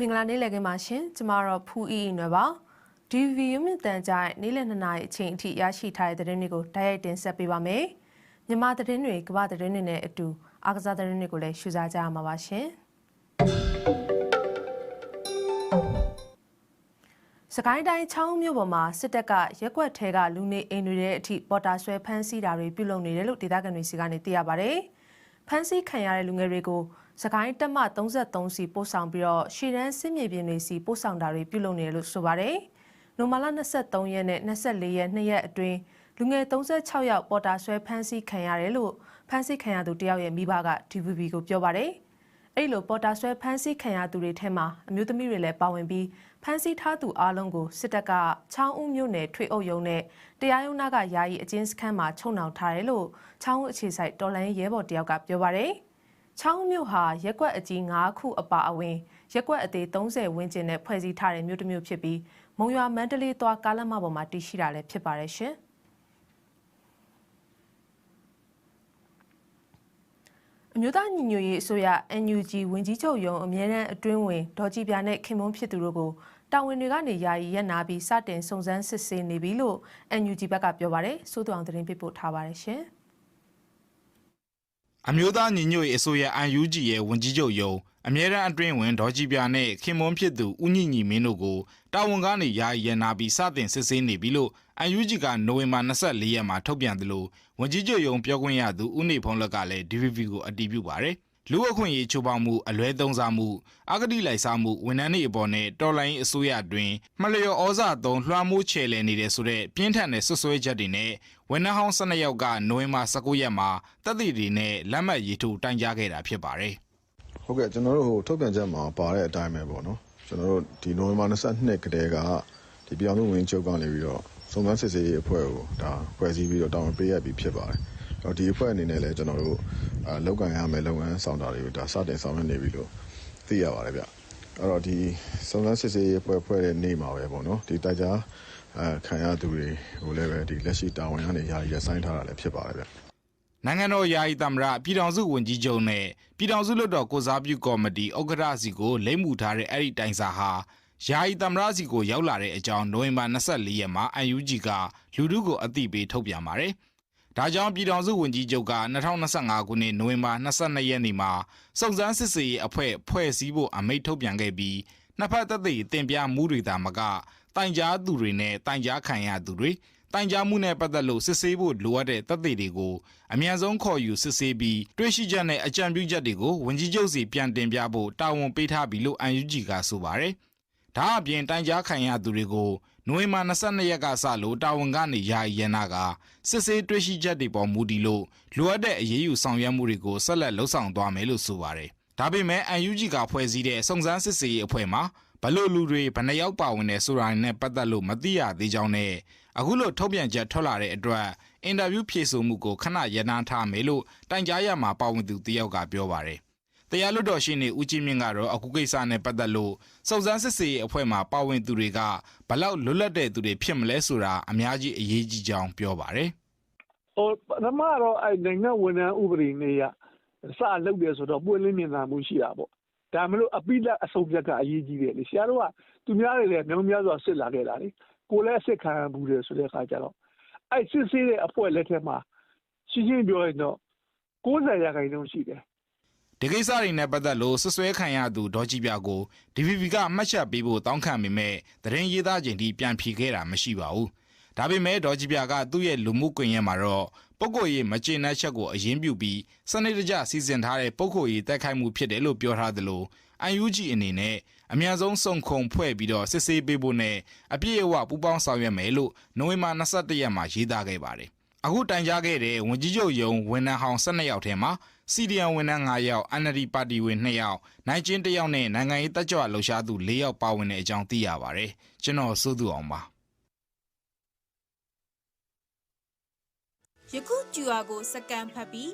မင်္ဂလာနေ့လည်ခင်းပါရှင်ကျမတော့ဖူးအီအီနွယ်ပါ DV ရုံမြင့်တန်ကြားရဲ့နေ့လည်2နာရီအချိန်အထိရရှိထားတဲ့သတင်းတွေကိုတိုက်ရိုက်တင်ဆက်ပေးပါမယ်မြန်မာသတင်းတွေကမ္ဘာသတင်းတွေနဲ့အတူအားကစားသတင်းတွေကိုလည်းရှုစားကြရမှာပါရှင်စကိုင်းတိုင်းချောင်းမြို့ပေါ်မှာစစ်တပ်ကရက်ကွက်ထဲကလူနေအိမ်တွေရဲ့အထိပေါ်တာဆွဲဖမ်းဆီးတာတွေပြုလုပ်နေတယ်လို့ဒေသခံတွေစီကနေသိရပါဗျ။ဖမ်းဆီးခံရတဲ့လူငယ်တွေကို စကိုင်းတက်မ33စီပို့ဆောင်ပြီးတော့ရှီရန်စစ်မြေပြင်တွေစီပို့ဆောင်တာတွေပြုလုပ်နေတယ်လို့ဆိုပါတယ်။နိုမာလာ23ရက်နဲ့24ရက်နှစ်ရက်အတွင်းလူငယ်36ယောက်ပေါ်တာဆွဲဖမ်းဆီးခံရတယ်လို့ဖမ်းဆီးခံရသူတယောက်ရဲ့မိဘက DVB ကိုပြောပါတယ်။အဲ့လိုပေါ်တာဆွဲဖမ်းဆီးခံရသူတွေထဲမှာအမျိုးသမီးတွေလည်းပါဝင်ပြီးဖမ်းဆီးထားသူအလုံးကိုစစ်တပ်ကချောင်းဦးမြို့နယ်ထွေအုပ်ရုံးနဲ့တရားရုံးနာကယာယီအကျဉ်းစခန်းမှာချုပ်နှောင်ထားတယ်လို့ချောင်းဦးအခြေဆိုင်တော်လိုင်းရဲဘော်တယောက်ကပြောပါတယ်။ ချောင်းဦးမြို့ဟာရက်ကွက်အကြီး9ခုအပါအဝင်ရက်ကွက်အသေး30ဝန်းကျင်နဲ့ဖွဲ့စည်းထားတဲ့မြို့တစ်မြို့ဖြစ်ပြီးမုံရွာမန္တလေးသွားကားလမ်းမပေါ်မှာတည်ရှိတာလည်းဖြစ်ပါတယ်ရှင်။အမျိုးသားညီညွတ်ရေးအစိုးရ NUG ဝင်ကြီးချုပ်ရုံးအမြဲတမ်းအတွင်းဝင်ဒေါ်ကြည်ပြနဲ့ခင်မွန်းဖြစ်သူတို့ကိုတာဝန်တွေကနေယာယီရက်နာပြီးစတင်စုံစမ်းစစ်ဆေးနေပြီလို့ NUG ဘက်ကပြောပါတယ်။စိုးသူအောင်သတင်းပေးပို့ထားပါတယ်ရှင်။ အမျိုးသားညီညွတ်ရေးအစိုးရ UNG ရဲ့ဝန်ကြီးချုပ်ယုံအမြဲတမ်းအတွင်းဝင်ဒေါ်ကြည်ပြာနဲ့ခင်မွန်းဖြစ်သူဦးညညီမင်းတို့ကိုတာဝန်ကနေယာယီရန်နာပြီးစတင်စစ်ဆေးနေပြီလို့ UNG ကနိုဝင်ဘာ24ရက်မှာထုတ်ပြန်သလိုဝန်ကြီးချုပ်ယုံပြောခွင့်ရသူဦးနေဖုံးလက်ကလည်း DVB ကိုအတည်ပြုပါတယ် လူအခွင့်အရေးချိုးဖောက်မှုအလွဲသုံးစားမှုအဂတိလိုက်စားမှုဝန်ထမ်းတွေအပေါ်နဲ့တော်လိုင်းအစိုးရအတွင်းမလျော်ဩဇာသုံးလွှမ်းမိုးချေလည်နေတဲ့ဆိုတဲ့ပြင်းထန်တဲ့ဆွဆွဲချက်တွေနဲ့ဝန်ထမ်းဟောင်း12ယောက်ကနိုဝင်ဘာ19ရက်မှာတပ်တွေတွေနဲ့လက်မှတ်ရေးထိုးတိုင်ကြားခဲ့တာဖြစ်ပါတယ်ဟုတ်ကဲ့ကျွန်တော်တို့ဟိုထုတ်ပြန်ချက်မှာပါတဲ့အတိုင်းပဲပေါ့နော်ကျွန်တော်တို့ဒီနိုဝင်ဘာ22ကတည်းကဒီပြောင်းလဲဝင်ချုပ်ကနေပြီးတော့စုံစမ်းစစ်ဆေးရေးအဖွဲ့ကိုဒါဖွဲ့စည်းပြီးတော့တာဝန်ပေးရပြီးဖြစ်ပါတယ်။ တော့ဒီအဖွဲ့အနေနဲ့လည်းကျွန်တော်တို့အာလောက်ကန်ရမယ်လုပ်ငန်းဆောင်တာတွေကိုဒါစတင်ဆောင်ရွက်နေပြီလို့သိရပါတယ်ဗျ။အဲ့တော့ဒီစုံစမ်းစစ်ဆေးရေးအဖွဲ့ဖွဲ့တဲ့နေ့မှာပဲပေါ့နော်ဒီတိုက်ကြားအဲခံရသူတွေကိုလည်းပဲဒီလက်ရှိတာဝန်ကနေယာယီရဆိုင်ထားတာလည်းဖြစ်ပါတယ်ဗျ။နိုင်ငံတော်ယာယီသမ္မတပြည်ထောင်စုဝန်ကြီးချုပ်နဲ့ပြည်ထောင်စုလွှတ်တော်ကိုစားပြုကော်မတီဥက္ကဋ္ဌစီကိုလိမ့်မှုထားတဲ့အဲ့ဒီတိုင်စာဟာယာယီသမ္မတစီကိုရောက်လာတဲ့အကြောင်းနိုဝင်ဘာ24ရက်မှာ UNG ကလူထုကိုအသိပေးထုတ်ပြန်ပါတယ်။ ဒါကြောင့်ပြည်ထောင်စုဝန်ကြီးချုပ်က2025ခုနှစ်နိုဝင်ဘာ22ရက်နေ့မှာစုံစမ်းစစ်ဆေးရေးအဖွဲ့ဖွဲ့စည်းဖို့အမိန့်ထုတ်ပြန်ခဲ့ပြီးနှစ်ဖက်သက်သေတင်ပြမှုတွေသာမကတိုင်ကြားသူတွေနဲ့တိုင်ကြားခံရသူတွေတိုင်ကြားမှုနဲ့ပတ်သက်လို့စစ်ဆေးဖို့လိုအပ်တဲ့သက်သေတွေကိုအမြန်ဆုံးခေါ်ယူစစ်ဆေးပြီးတွေ့ရှိချက်နဲ့အကြံပြုချက်တွေကိုဝန်ကြီးချုပ်စီပြန်တင်ပြဖို့တာဝန်ပေးထားပြီလို့ UNG ကဆိုပါတယ်။ဒါအပြင်တိုင်ကြားခံရသူတွေကို နိုဝင်ဘာ22ရက်ကစလို့တာဝန်ကနေယာယီရန်နာကစစ်ဆေးတွေ့ရှိချက်တွေပေါ်မူတည်လို့လိုအပ်တဲ့အရေးယူဆောင်ရွက်မှုတွေကိုဆက်လက်လှုပ်ဆောင်သွားမယ်လို့ဆိုပါတယ်။ဒါပေမဲ့ UNG ကဖွဲ့စည်းတဲ့စုံစမ်းစစ်ဆေးရေးအဖွဲ့မှာဘလို့လူတွေဘယ်နှယောက်ပါဝင်တယ်ဆိုတာနဲ့ပတ်သက်လို့မသိရသေးကြောင်းနဲ့အခုလိုထုတ်ပြန်ချက်ထွက်လာတဲ့အတွက်အင်တာဗျူးဖြေဆိုမှုကိုခဏရနာထားမယ်လို့တိုင်ကြားရမှာပါဝင်သူတယောက်ကပြောပါတယ်။ တရားလွတ်တော်ရှိနေဦးကြီးမြင့်ကတော့အခုကိစ္စနဲ့ပတ်သက်လို့စုံစမ်းစစ်ဆေးရေးအဖွဲ့မှာပါဝင်သူတွေကဘလောက်လွတ်လပ်တဲ့သူတွေဖြစ်မလဲဆိုတာအများကြီးအရေးကြီးကြောင်းပြောပါတယ်ဟိုပထမတော့အဲ့နိုင်ငံဝန်ထမ်းဥပဒေနဲ့ရစလုပ်တယ်ဆိုတော့ပွင့်လင်းမြင်သာမှုရှိတာပေါ့ဒါမလို့အပိလက်အဆုံးဖြတ်ကအရေးကြီးတယ်လေဆရာတို့ကသူများတွေလည်းမြောင်များစွာစစ်လာခဲ့တာလေကိုလည်းအစစ်ခံဘူးတယ်ဆိုတဲ့အခါကျတော့အဲ့စစ်ဆေးတဲ့အဖွဲ့လက်ထက်မှာရှင်းရှင်းပြောရင်တော့90ရာခိုင်နှုန်းရှိတယ် ဒီကိစ္စတွေနဲ့ပတ်သက်လို့ဆွဆွဲခံရသူဒေါ်ကြည်ပြကို DVB ကအမှတ်ချက်ပေးဖို့တောင်းခံပေမဲ့သတင်းရေးသားချိန်ထိပြန်ဖြေခဲ့တာမရှိပါဘူး။ဒါပေမဲ့ဒေါ်ကြည်ပြကသူ့ရဲ့လူမှုကွန်ရက်မှာတော့ပုဂ္ဂိုလ်ရေးမကျေနပ်ချက်ကိုအရင်ပြုပြီးစနစ်တကျစီစဉ်ထားတဲ့ပုဂ္ဂိုလ်ရေးတိုက်ခိုက်မှုဖြစ်တယ်လို့ပြောထားသလို UNG အနေနဲ့အများဆုံးစုံခုံဖွဲ့ပြီးတော့စစ်ဆေးပေးဖို့နဲ့အပြည့်အဝပူးပေါင်းဆောင်ရွက်မယ်လို့နိုဝင်ဘာ22ရက်မှာရေးသားခဲ့ပါတယ်။အခုတိုင်ကြားခဲ့တဲ့ဝန်ကြီးချုပ်ယုံဝန်ထမ်းဟောင်း12ယောက်ထဲမှာ စီဒီအန်ဝန်ထမ်း9ယောက် NLD ပါတီဝင်2ယောက် နိုင်ကျင်း1ယောက်နဲ့ နိုင်ငံရေးတက်ကြွလှုပ်ရှားသူ4ယောက်ပါဝင်တဲ့အကြောင်း သိရပါတယ် ကျွန်တော် စိုးသူအောင်ပါ ယခု QR ကို စကန်ဖတ်ပြီး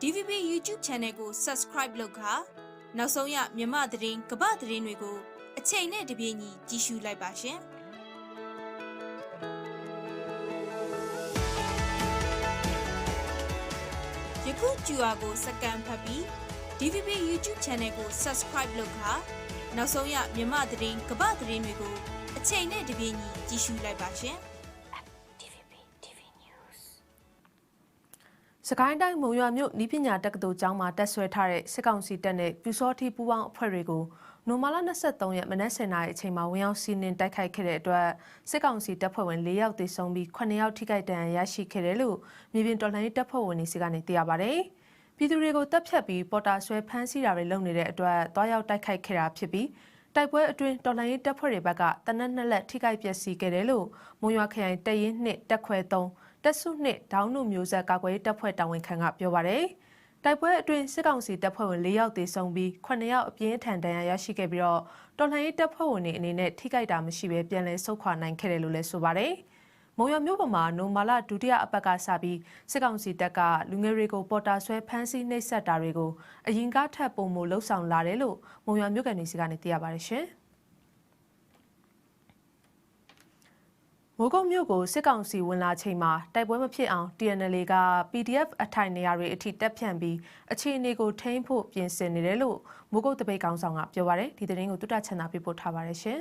DVB YouTube Channel ကို Subscribe လုပ်ခါနောက်ဆုံးရ မြမသတင်းကပသတင်းတွေကို အချိန်နဲ့တပြေးညီ ကြည့်ရှုလိုက်ပါရှင်။။ ခု QR ကိုစကန်ဖတ်ပြီး DVB YouTube Channel ကို Subscribe လုပ်ခါနောက်ဆုံးရမြမသတင်းကပသတင်းတွေကိုအချိန်နဲ့တပြေးညီကြည့်ရှုလိုက်ပါရှင်။စကိုင်းတိုင်းမုံရွာမြို့ဤပညာတက္ကသိုလ်ကျောင်းမှာတက်ဆွဲထားတဲ့စစ်ကောင်စီတပ်နဲ့ပြူစောတိပူပေါင်းအဖွဲ့တွေကို နိုမာလာ23ရက်မနက်10:00နာရီအချိန်မှာဝင်ရောက်စီးနင်းတိုက်ခိုက်ခဲ့တဲ့အတွက်စစ်ကောင်စီတပ်ဖွဲ့ဝင်4ယောက်သေဆုံးပြီး9ယောက်ထိခိုက်ဒဏ်ရာရရှိခဲ့တယ်လို့မြေပြင်တော်လှန်ရေးတပ်ဖွဲ့ဝင်တွေစီကနေသိရပါဗျ။ပြည်သူတွေကိုတပ်ဖြတ်ပြီးပေါ်တာဆွဲဖမ်းဆီးတာတွေလုပ်နေတဲ့အတွက်တွားရောက်တိုက်ခိုက်ခဲ့တာဖြစ်ပြီးတိုက်ပွဲအတွင်းတော်လှန်ရေးတပ်ဖွဲ့တွေဘက်ကတနက်နှစ်လက်ထိခိုက်ပျက်စီးခဲ့တယ်လို့မုံရွာခရိုင်တပ်ရင်းနှစ်တပ်ခွဲ3တက်စုနှစ်ဒေါင်းနုမျိုးဆက်ကာကွယ်ရေးတပ်ဖွဲ့တာဝန်ခံကပြောပါရယ် တိုက်ပွဲအတွင်းစစ်ကောင်စီတပ်ဖွဲ့ဝင်၄ယောက်သေဆုံးပြီး9ယောက်အပြင်းထန်ဒဏ်ရာရရှိခဲ့ပြီးတော့တော်လှန်ရေးတပ်ဖွဲ့ဝင်တွေအနေနဲ့ထိခိုက်တာမရှိဘဲပြန်လည်ဆုတ်ခွာနိုင်ခဲ့တယ်လို့လည်းဆိုပါရယ်မုံရမြို့ပေါ်မှာနိုမာလာဒုတိယအပတ်ကစပြီးစစ်ကောင်စီတပ်ကလူငယ်တွေကိုပေါ်တာဆွဲဖမ်းဆီးနှိပ်စက်တာတွေကိုအရင်ကထပ်ပုံမလှုပ်ဆောင်လာတယ်လို့မုံရမြို့ကန်တွေစီကနေသိရပါတယ်ရှင်။ မိုးကုတ်မြို့ကိုစစ်ကောင်စီဝင်လာချိန်မှာတိုက်ပွဲမဖြစ်အောင် TNL က PDF အထိုင်နေရာတွေအထိတက်ဖြန့်ပြီးအခြေအနေကိုထိန်းဖို့ပြင်ဆင်နေတယ်လို့မိုးကုတ်တပိတ်ကောင်ဆောင်ကပြောပါရယ်ဒီသတင်းကိုတုတချန်တာပြပို့ထားပါရယ်ရှင်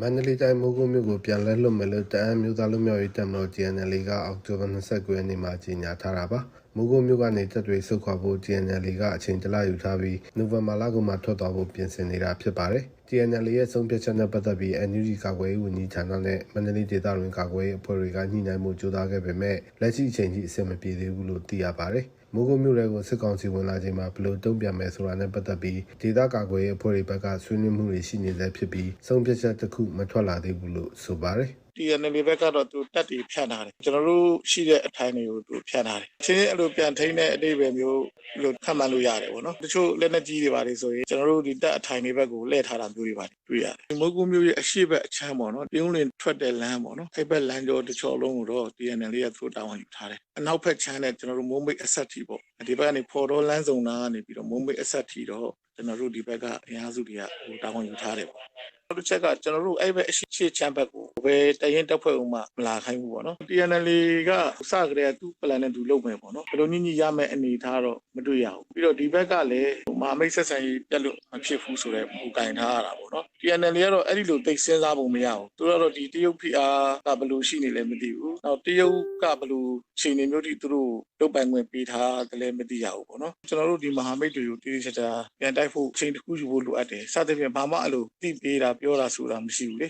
မန္တလေးတိုင်းမိုးကုတ်မြို့ကိုပြန်လဲလွတ်မယ်လို့တအမ်းမျိုးသားလူမျိုးရေးတပ်မတော် GNL ကအောက်တိုဘာ29ရက်နေ့မှာကြေညာထားတာပါ မိုးကုတ်မြို့ကနေတပ်တွေဆုတ်ခွာဖို့ GNL ကအချိန်တလယူထားပြီးနိုဝင်ဘာလကမှထွက်သွားဖို့ပြင်ဆင်နေတာဖြစ်ပါတယ် GNL ရဲ့ဆုံးဖြတ်ချက်နဲ့ပတ်သက်ပြီး NUG ကာကွယ်ရေးဝန်ကြီးဌာနနဲ့မန္တလေးဒေသတွင်ကာကွယ်ရေးအဖွဲ့တွေကညှိနှိုင်းမှုကြိုးစားခဲ့ပေမဲ့လက်ရှိအချိန်ထိအဆင်မပြေသေးဘူးလို့သိရပါတယ်မိုးကုတ်မြို့တွေကိုစစ်ကောင်စီဝင်လာချိန်မှာဘယ်လိုတုံ့ပြန်မယ်ဆိုတာနဲ့ပတ်သက်ပြီးဒေသကာကွယ်ရေးအဖွဲ့တွေဘက်ကဆွေးနွေးမှုတွေရှိနေသေးဖြစ်ပြီးဆုံးဖြတ်ချက်တစ်ခုမထွက်လာသေးဘူးလို့ဆိုပါတယ် TNL ဘက်ကတော့သူတက်တီဖြန့်ထားတယ်ကျွန်တော်တို့ရှိတဲ့အထိုင်တွေကိုသူဖြန့်ထားတယ်ချင်းချင်းအဲ့လိုပြန်ထိန်းတဲ့အတိတ်ပဲမျိုးလို့ခန့်မှန်းလို့ရတယ်ပေါ့နော်တချို့လက်နက်ကြီးတွေပါလေဆိုရင်ကျွန်တော်တို့ဒီတက်အထိုင်တွေဘက်ကိုလှည့်ထားတာမျိုးတွေပါတွေ့ရတယ်မုတ်ကူမျိုးရဲ့အရှိဘက်အချမ်းပေါ့နော်ပြုံးလင်ထွက်တဲ့လမ်းပေါ့နော်အဲ့ဘက်လမ်းကျော်တချို့လုံးကိုတော့ TNL ရဲ့သူတာဝန်ယူထားတယ်အနောက်ဘက်ချမ်းတဲ့ကျွန်တော်တို့မုံမိတ်အဆက်တီပေါ့ဒီဘက်ကနေဖော်တော့လမ်းစုံနာကနေပြီးတော့မုံမိတ်အဆက်တီတော့ကျွန်တော်တို့ဒီဘက်ကအင်အားစုတွေကဟိုတာဝန်ယူထားတယ်ပေါ့နောက်တစ်ချက်ကကျွန်တော်တို့အဲ့ဘက်အရှိချချမ်းဘက်ကိုဘယ်တရင်တပ်ဖွဲ့ဦးမှမလာခိုင်းဘူးပေါ့နော် TNL ကစကြတဲ့သူ့ plan နဲ့သူလုပ်မယ်ပေါ့နော်ဘယ်လိုညှိညှိရမယ့်အနေထားတော့မတွေ့ရဘူးပြီးတော့ဒီဘက်ကလည်းမဟာမိတ်ဆက်ဆံရေးပြတ်လို့မဖြစ်ဘူးဆိုတော့ဟိုကင်ထားရတာပေါ့နော် TNL ကတော့အဲ့ဒီလိုသိစဉ်းစားပုံမရဘူးသူတို့ကတော့ဒီတရုတ် PR ကဘယ်လိုရှိနေလဲမသိဘူးနောက်တရုတ်ကဘယ်လိုချိန်နေမျိုးတိသူတို့လုပ်ပိုင်ခွင့်ပေးထားတယ်လည်းမသိရဘူးပေါ့နော်ကျွန်တော်တို့ဒီမဟာမိတ်တွေကိုတည်တည်ချာချာပြန်တိုက်ဖို့ချိန်တစ်ခုယူဖို့လိုအပ်တယ်စသဖြင့်ဘာမှအဲ့လိုသိပေးတာပြောတာဆိုတာမရှိဘူးလေ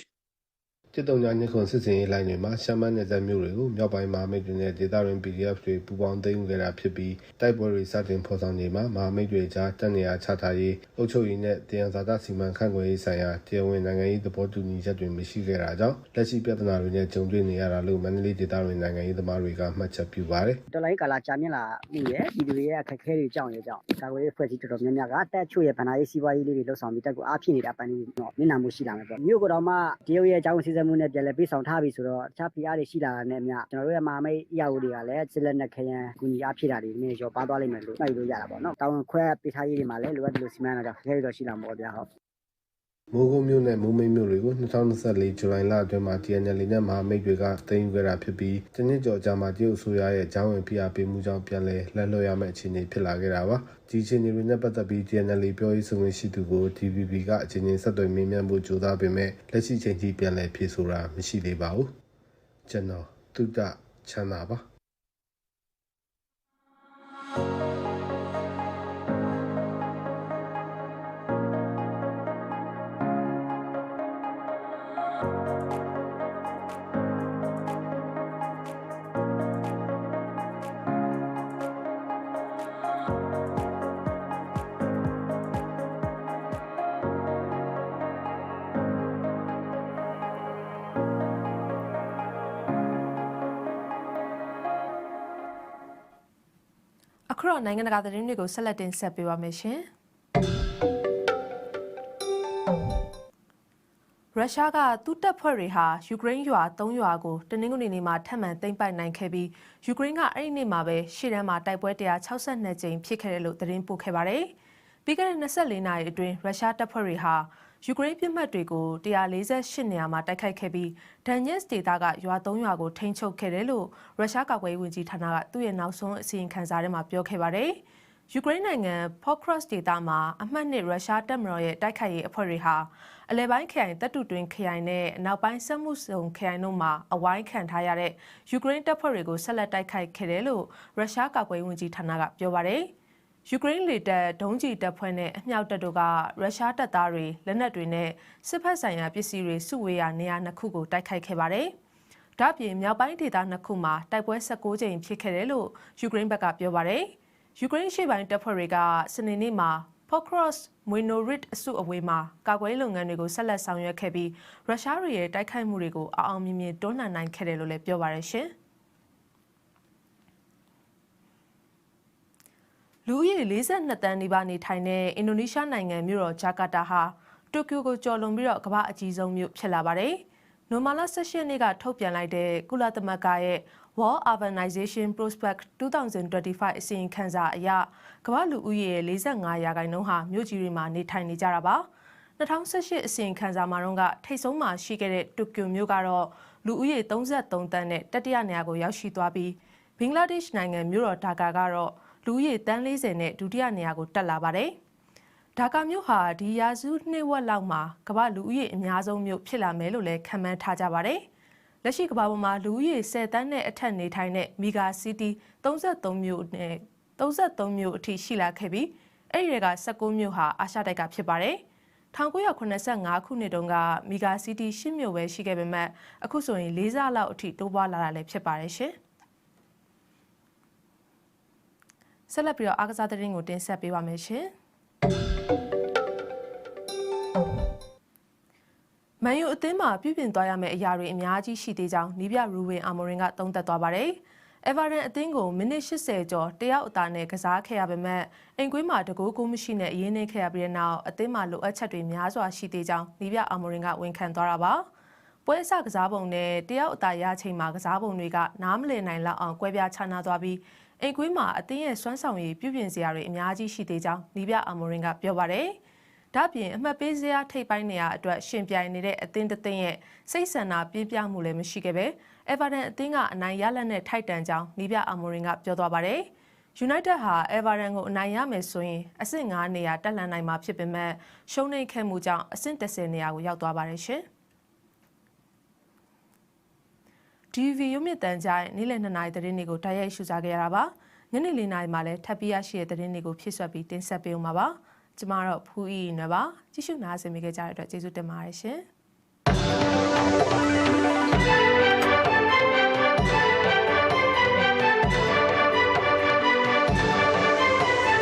တစ်တုံညာညခွန်စစ်စင်ရေးလိုင်းတွေမှာရှမ်းမနယ်စပ်မြို့တွေကိုမြောက်ပိုင်းမဟာမိတ်တွေနဲ့ဒေသတွင် PDF တွေပူးပေါင်းသိမ်းယူခဲ့တာဖြစ်ပြီးတိုက်ပွဲတွေစတင်ဖော်ဆောင်နေမှာမဟာမိတ်တွေကြားတပ်နေရာချထားရေးအုပ်ချုပ်ရေးနဲ့တရားစာတစီမံခန့်ခွဲရေးဆိုင်ရာတရားဝင်နိုင်ငံရေးသဘောတူညီချက်တွေမရှိခဲ့တာကြောင့်လက်ရှိပြဿနာတွေနဲ့ကြုံတွေ့နေရတာလို့မန္တလေးဒေသတွင်နိုင်ငံရေးသမားတွေကမှတ်ချက်ပြုပါတယ်တော်လိုင်းကာလာကြာမြင့်လာမှုရဲ့ဒီလူတွေရဲ့အခက်အခဲတွေကြောင့်ရဲ့ကြောင့်ကာကွယ်ရေးဖွဲ့စည်းတော်တော်များများကတက်ချို့ရဲ့ဗဏ္ဍာရေးစီးပွားရေးလေးတွေလှုပ်ဆောင်ပြီးတက်ကိုအားဖြစ်နေတာပန်းနေတော့မျက်နှာမှုရှိလာမယ်ပေါ့မြို့ကတော့မှတရုတ်ရဲ့အကြောင်းစီစဉ်မှုနဲ့ပြန်လည်ပြေဆောင်ထားပြီဆိုတော့တခြား PR တွေရှိလာတာနဲ့အမျှကျွန်တော်တို့ရဲ့မဟာမိတ်အရာဝတွေကလည်းစစ်လက်နက်ခရန်ကူညီအားဖြစ်တာတွေနည်းရောပါသွားလိမ့်မယ်လို့မှတ်ယူလို့ရတာပေါ့နော်တောင်းခွဲပေးထားရေးတွေမှာလည်းလိုအပ်တယ်လို့စီမံတာကြောင့်ခဲရတော့ရှိလာမှာပေါ့ဗျာဟုတ် မိုးကုတ်မြို့နဲ့မိုးမိတ်မြို့တွေကို2024ဇူလိုင်လအတွင်းမှာ TNL နဲ့မဟာမိတ်တွေကတင်ယူခဲ့တာဖြစ်ပြီးတနစ်ကျော်ကြာမှာတရုတ်အစိုးရရဲ့ဂျောင်းဝင်ဖိအားပေးမှုကြောင့်ပြန်လည်လက်လွှတ်ရမယ့်အခြေအနေဖြစ်လာခဲ့တာပါဒီအခြေအနေတွေနဲ့ပတ်သက်ပြီး TNL ပြောရေးဆိုခွင့်ရှိသူကို TVB ကအချိန်ချင်းဆက်သွယ်မေးမြန်းဖို့ကြိုးစားပေမဲ့လက်ရှိချိန်ထိပြန်လည်ဖြေဆိုတာမရှိသေးပါဘူးကျွန်တော်တုဒ္ဒချမ်းသာပါ တော့နိုင်ငံတကာသတင်းတွေကိုဆက်လက်တင်ဆက်ပေးပါမယ်ရှင်ရုရှားကသူ့တပ်ဖွဲ့တွေဟာယူကရိန်းရွာ၃ရွာကိုတနင်္ဂနွေနေ့မှာထပ်မံသိမ်းပိုက်နိုင်ခဲ့ပြီးယူကရိန်းကအဲ့ဒီနေ့မှာပဲရှေ့တန်းမှာတိုက်ပွဲ162ကြိမ်ဖြစ်ခဲ့တယ်လို့သတင်းပို့ခဲ့ပါတယ်။ပြီးခဲ့တဲ့24နာရီအတွင်းရုရှားတပ်ဖွဲ့တွေဟာ ယူကရိန်းပြစ်မှတ်တွေကို148နေရာမှာတိုက်ခိုက်ခဲ့ပြီးဒန်ညက်စ်ဒေသကရွာ၃ရွာကိုထိန်းချုပ်ခဲ့တယ်လို့ရုရှားကာကွယ်ရေးဝန်ကြီးဌာနကသူ့ရဲ့နောက်ဆုံးအစီရင်ခံစာထဲမှာပြောခဲ့ပါတယ်။ယူကရိန်းနိုင်ငံ Pokros ဒေသမှာအမှတ်နှစ်ရုရှားတပ်မတော်ရဲ့တိုက်ခိုက်ရေးအဖွဲ့တွေဟာအလဲပိုင်းခရိုင်တပ်တုတွင်ခရိုင်နဲ့အနောက်ပိုင်းစက်မှုစုံခရိုင်တို့မှာအဝိုင်းခံထားရတဲ့ယူကရိန်းတပ်ဖွဲ့တွေကိုဆက်လက်တိုက်ခိုက်ခဲ့တယ်လို့ရုရှားကာကွယ်ရေးဝန်ကြီးဌာနကပြောပါတယ်။ ယူကရိန်းလေတပ်ဒုံးကျည်တပ်ဖွဲ့နဲ့အမြောက်တပ်တို့ကရုရှားတပ်သားတွေလက်နက်တွေနဲ့စစ်ဖက်ဆိုင်ရာပစ္စည်းတွေစုဝေးရာနေရာနှစ်ခုကိုတိုက်ခိုက်ခဲ့ပါတယ်။ဒါ့အပြင်မြောက်ပိုင်းဒေသနှစ်ခုမှာတိုက်ပွဲ16ကြိမ်ဖြစ်ခဲ့တယ်လို့ယူကရိန်းဘက်ကပြောပါတယ်။ယူကရိန်းရှေ့ပိုင်းတပ်ဖွဲ့တွေကစနေနေ့မှာ Pokros Minorit အစုအဝေးမှာကာကွယ်ရေးလုပ်ငန်းတွေကိုဆက်လက်ဆောင်ရွက်ခဲ့ပြီးရုရှားတွေရဲ့တိုက်ခိုက်မှုတွေကိုအအောင်မြင်မြင်တွန်းလှန်နိုင်ခဲ့တယ်လို့လည်းပြောပါရရှင်။ လူဦးရေ42တန်းနီးပါးနေထိုင်တဲ့အင်ဒိုနီးရှားနိုင်ငံမြို့တော်ဂျာကာတာဟာတိုကျိုကိုကျော်လွန်ပြီးတော့ကမ္ဘာအကြီးဆုံးမြို့ဖြစ်လာပါတယ်။နိုမာလာ16ရက်နေ့ကထုတ်ပြန်လိုက်တဲ့ကုလသမဂ္ဂရဲ့ World Urbanization Prospect 2025အစီရင်ခံစာအရကမ္ဘာလူဦးရေရဲ့45ရာခိုင်နှုန်းဟာမြို့ကြီးတွေမှာနေထိုင်နေကြတာပါ2018အစီရင်ခံစာမှာတော့ကထိတ်ဆုံးမှာရှိခဲ့တဲ့တိုကျိုမြို့ကတော့လူဦးရေ33တန်းနဲ့တတိယနေရာကိုရောက်ရှိသွားပြီးဘင်္ဂလားဒေ့ရှ်နိုင်ငံမြို့တော်ဒါကာကတော့ လူဦးရေတန်း40နဲ့ဒုတိယနေရာကိုတက်လာပါတယ်ဒါကာမြို့ဟာဒီရာစုနှစ်ဝက်လောက်မှာကမ္ဘာလူဦးရေအများဆုံးမြို့ဖြစ်လာမယ်လို့လည်းခန့်မှန်းထားကြပါတယ်။လက်ရှိကမ္ဘာပေါ်မှာလူဦးရေ10တန်းနဲ့အထက်နေထိုင်တဲ့မီဂါစီးတီး33မြို့နဲ့33မြို့အထိရှိလာခဲ့ပြီးအဲ့ဒီတွေက19မြို့ဟာအာရှတိုက်ကဖြစ်ပါတယ်1985ခုနှစ်တုန်းကမီဂါစီးတီး10မြို့ပဲရှိခဲ့ပေမဲ့အခုဆိုရင်၄ဆလောက်အထိတိုးပွားလာတာလည်းဖြစ်ပါတယ်ရှင် ဆက်လက်ပြီးတော့အားကစားသတင်းကိုတင်ဆက်ပေးပါမယ်ရှင်။မန်ယူအသင်းမှာပြုပြင်သွားရမယ့်အရာတွေအများကြီးရှိသေးကြောင်းနီးပြရူဝင်အာမိုရင်ကသုံးသပ်သွားပါတယ်။အေဗာရန်အသင်းကိုမိနစ်80ကျော်တယောက်အသာနဲ့ကစားခဲ့ရပေမဲ့အင်ကွင်းမှာတကူးကူးမရှိနဲ့အရင်နေခဲ့ရပြီးတဲ့နောက်အသင်းမှာလိုအပ်ချက်တွေများစွာရှိသေးကြောင်းနီးပြအာမိုရင်ကဝန်ခံသွားတာပါ။ပွဲအစကစားပုံနဲ့တယောက်အသာရချိန်မှာကစားပုံတွေကနားမလည်နိုင်လောက်အောင်ကွဲပြားခြားနားသွားပြီး အင်ကွင်းမှာအသင်းရဲ့စွမ်းဆောင်ရည်ပြုပြင်စရာတွေအများကြီးရှိသေးကြောင်းနီးပြအာမိုရင်ကပြောပါတယ်။ဒါပြင်အမှတ်ပေးစရာထိပ်ပိုင်းနေရာအတွက်ရှင်ပြိုင်နေတဲ့အသင်းတစ်သင်းရဲ့စိတ်ဆန္ဒပြင်းပြမှုလည်းမရှိခဲ့ပဲအဲဗာတန်အသင်းကအနိုင်ရလက်နဲ့ထိုက်တန်ကြောင်းနီးပြအာမိုရင်ကပြောသွားပါတယ်။ United ဟာ Everton ကိုအနိုင်ရမယ်ဆိုရင်အဆင့်9နေရာတက်လှမ်းနိုင်မှာဖြစ်ပေမဲ့ရှုံးနိမ့်ခဲ့မှုကြောင့်အဆင့်10နေရာကိုရောက်သွားပါတယ်ရှင်။ DV ရုံမြင့်တန်ကြိုင်နေ့လယ်2နာရီသတင်းတွေကိုတိုက်ရိုက်ရှုစားခဲ့ရတာပါ။ညနေ4နာရီမှာလည်းထပ်ပြီးရရှိတဲ့သတင်းတွေကိုဖြည့်ဆွတ်ပြီးတင်ဆက်ပေးအောင်ပါပါ။ကျမတော့ဖူးအီနွယ်ပါကြည့်ရှုနားဆင်မိခဲ့ကြတဲ့အတွက်ကျေးဇူးတင်ပါတယ်ရှင်